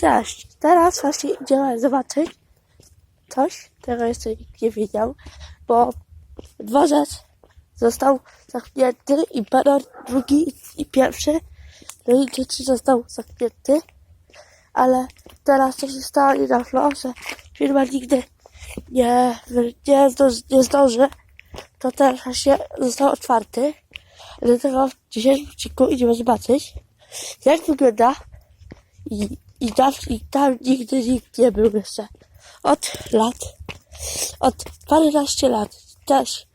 Cześć. Teraz właśnie idziemy zobaczyć coś, czego jeszcze nikt nie wiedział, bo dworzec został zamknięty i peron drugi i pierwszy, no i trzeci został zamknięty, ale teraz to się stało niedawno, że firma nigdy nie, nie, zdąży, nie zdąży, to teraz właśnie został otwarty, dlatego w dzisiejszym odcinku idziemy zobaczyć, jak wygląda i, i, tam, I tam nigdy nikt nie był jeszcze. Od lat. Od paręnaście lat. Też.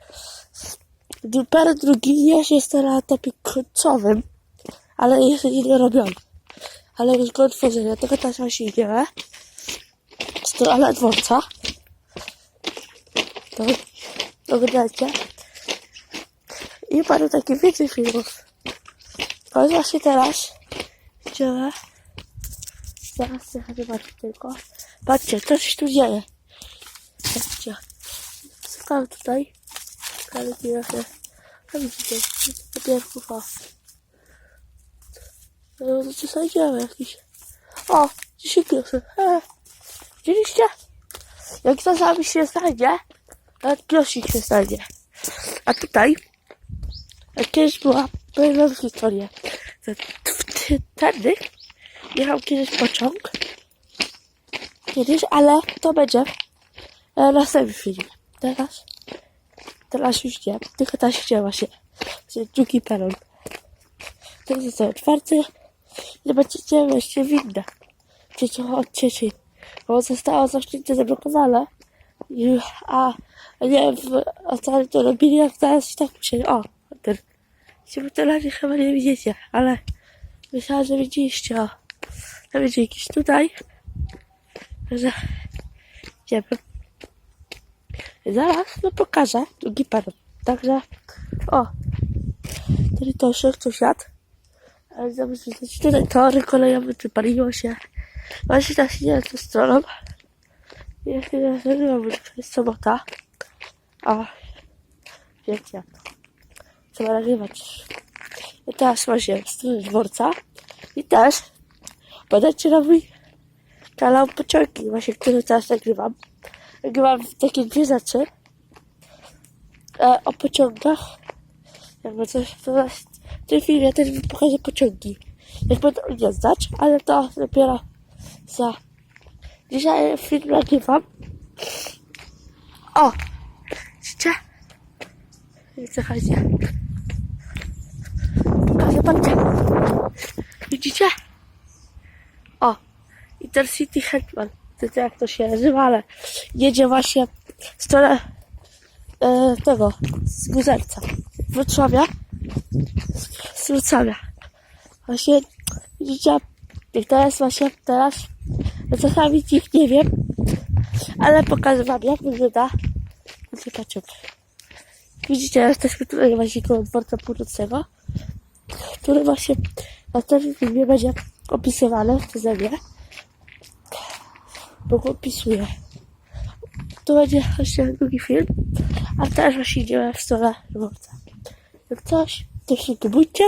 Per drugi jest jeszcze na etapie końcowym. Ale jeszcze nie dorobiony. Ale już go otworzenia. Tego też właśnie idziemy. Strona dworca. To oglądajcie. I parę takich więcej filmów. To jest właśnie teraz. Idziemy. Zaraz się zobaczę tylko. Patrzcie, co się tu dzieje. Patrzcie. Szukam tutaj. Nie się. A widzicie, papierków, o. No, co znajdziemy jakiś. O, 10 groszy. E, widzieliście? Jak to sami się znajdzie, to grosik się znajdzie. A tutaj, jak kiedyś była, powiem historię. Wtedy jechał kiedyś pociąg. Kiedyś, ale to będzie e, następny film. Teraz, teraz już nie. Tylko ta się się. Drugi peron. To jest otwarty. Zobaczycie wreszcie windę. Trzecią od trzeciej. Bo zostało zamknięte, zablokowane. I, a, a nie, w ocali to robili, jak teraz się tak musieli. O, ten. Się tyle chyba nie widzicie, ale myślałem, że widzieliście. O. To będzie jakiś tutaj. Także idziemy. Zaraz no pokażę drugi peron. Także o. Tutaj to szybko siadł. Ale zamiast wrzucać tutaj tory kolejowe, czy paliło się. Właśnie się nie tą stroną. Ja się nazywa, bo to jest sobota. A wiecie jak to. Trzeba nagrywać. I teraz właśnie w stronę dworca. I też Podajcie na mój kanał pociągi, właśnie który teraz nagrywam. Nagrywam takie dwie rzeczy e, o pociągach. Jakby coś, to na w tym filmie też pokażę pociągi. Jak będę jeżdżać, ale to dopiero za... Dzisiaj film nagrywam. O! Widzicie? Co chodzi? Pokażę patrzcie. Widzicie? Intercity Hetman. Jest jak to się nazywa, ale jedzie właśnie w stronę e, tego, z Guzelca. Wrocławia. Z Wrocławia. Właśnie, widzicie, jak jest właśnie teraz, no czasami ich nie wiem, ale pokażę wam, jak wygląda pociąg. Widzicie, jesteśmy tutaj właśnie koło dworca północnego, który właśnie na tym filmie będzie opisywane przeze mnie. Bo go opisuję. To będzie jeszcze drugi film, a teraz właśnie idziemy w stronę dworca. Jak coś, to się kubujcie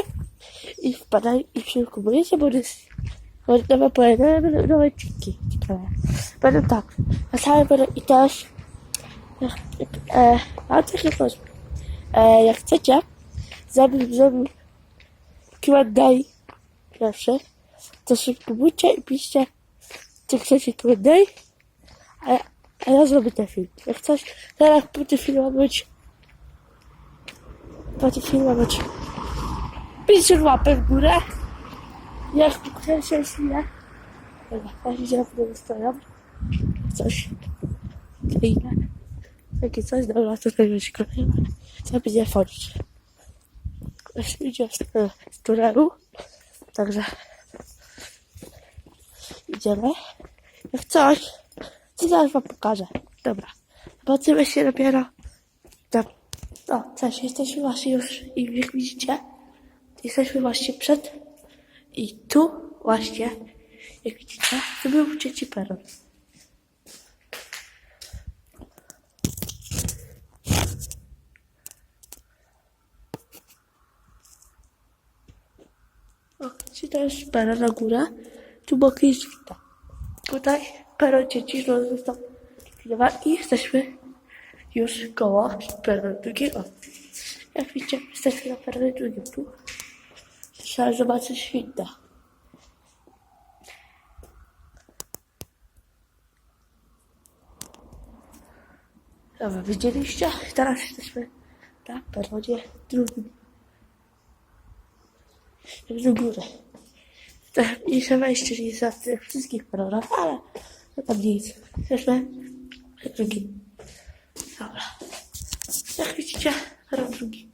i wpadaj i się kubujecie, bo jest nowe pojedyncze, będą nowe odcinki ciekawe. Będą tak, a same będą i też e, mam takie prośby. E, jak chcecie, zrobił, zrobił Q&A pierwszy, to szybko bójcie i piszcie, czy chcecie Q&A, a, a ja zrobię ten film. Jak coś, teraz filmie ma być, filmie ma być 50 łapek w górę. Jak się chwilę. Dobra, teraz idziemy po drugą stronę. Coś. Klejne. Takie coś, dobra, to też będzie kolejne. Co będzie wchodzić. Właśnie idzie w stronę tunelu. Także idziemy. Jak coś, to zaraz wam pokażę. Dobra. Zobaczymy się dopiero. No, no cześć, jesteśmy właśnie już i jak widzicie, jesteśmy właśnie przed i tu właśnie, jak widzicie, to był trzeci peron. O, czy to jest peron na górę, tu boki jest wita. tutaj peron dzieci został i jesteśmy już koło peronu drugiego. Jak widzicie, jesteśmy na peronie drugim tu. Trzeba zobaczyć świnta. Dobra, widzieliście? Teraz jesteśmy na peronie drugim. W górę. To mniejsze wejście niż za tych wszystkich peronach, ale to tam nic. Na drugim. Dobra. Jak widzicie, peron drugi.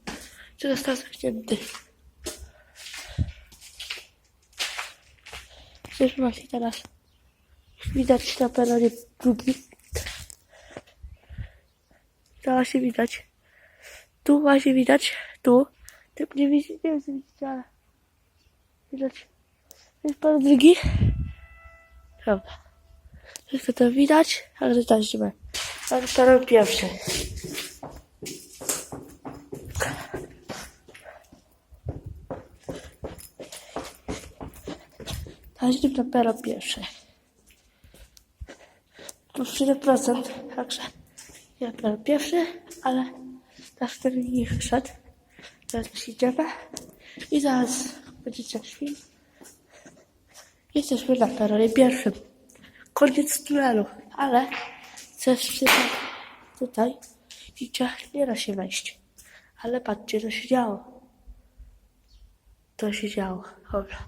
Czy został zamknięty? Przecież właśnie teraz widać na peronie drugi. To właśnie widać. Tu właśnie widać. Tu. Tu nie widzicie, nie wiem, czy widzicie, ale widać. Jest peron drugi. Dobra. Wszystko to widać, ale zobaczmy. Mamy peron pierwszy. Każdy peron pierwszy. Plus 7%, także ja peron pierwszy, ale ten nie wyszedł. Teraz przyjdziemy i zaraz będziecie szli. Jesteśmy na peronie pierwszym. Koniec tunelu, ale coś tutaj, tutaj widzicie, nie da się wejść. Ale patrzcie, co się działo. To się działo. Dobra.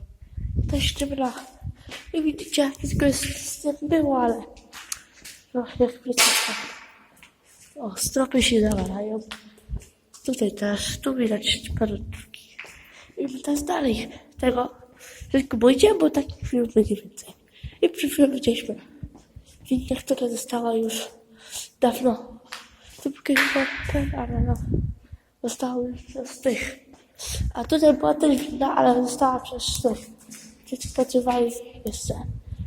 To jeszcze na... I widzicie, wszystko jest było, ale... No, jak tak. O, stropy się zawalają. Tutaj też, tu widać parę. I teraz dalej tego tylko boicie, bo takich film będzie więcej. I przy chwilą widzieliśmy windę, która została już dawno ten, ale no została już przez tych. A tutaj była też winda, ale została przez tych. Dzieci pracowali jeszcze.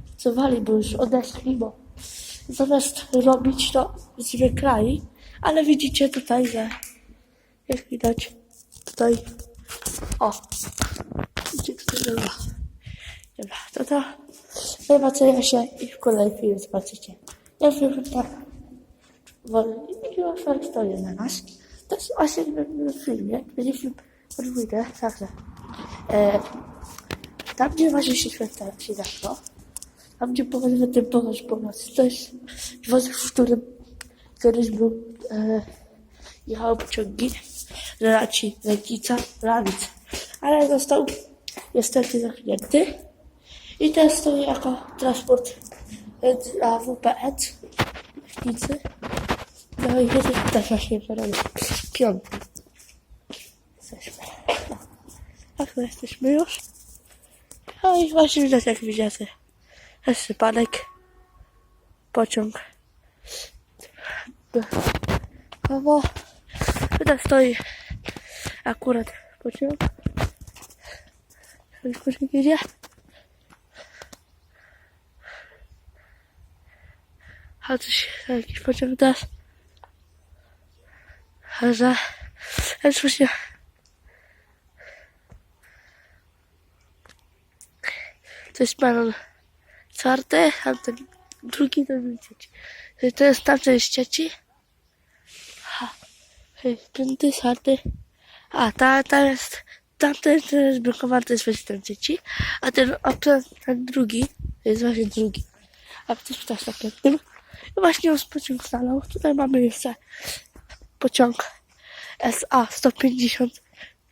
Pracowali, bo już odeszli, bo zamiast robić to zwykłali, ale widzicie tutaj, że jak widać tutaj o gdzie tutaj dobra to to. Zobaczenia się i w kolejnym filmie zobaczycie. Ja wiem tak. Wolę i miła historia na nas. To jest właśnie w filmie. Będzie film podwójny także. E, tam gdzie właśnie się święta się zamknął tam gdzie pokażę ten pomoc pomoc to jest wozek w którym kiedyś był e, jechał pociągi relacji Legnica Lawic, ale został niestety zamknięty i stoi jako transport dla WPS Legnicy. No i jesteśmy też właśnie w peronie piątym. Jesteśmy. No. Tak, my jesteśmy już. No i właśnie widać jak widzicie. Jest przypadek. Pociąg. Koło. Tutaj stoi akurat pociąg. Pociąg jedzie. A coś, jakiś pociąg teraz. A że... Ja już właśnie... To jest peron czwarty, a ten drugi to trzeci. To jest tamten trzeci. Hej, piąty, czwarty. A, ta, ta jest, tamten ten jest blokowany, to jest właśnie ten trzeci. A ten, a ten, ten drugi, to jest właśnie drugi. A ktoś też na piątym. I właśnie już pociąg stanął. Tutaj mamy jeszcze pociąg SA 150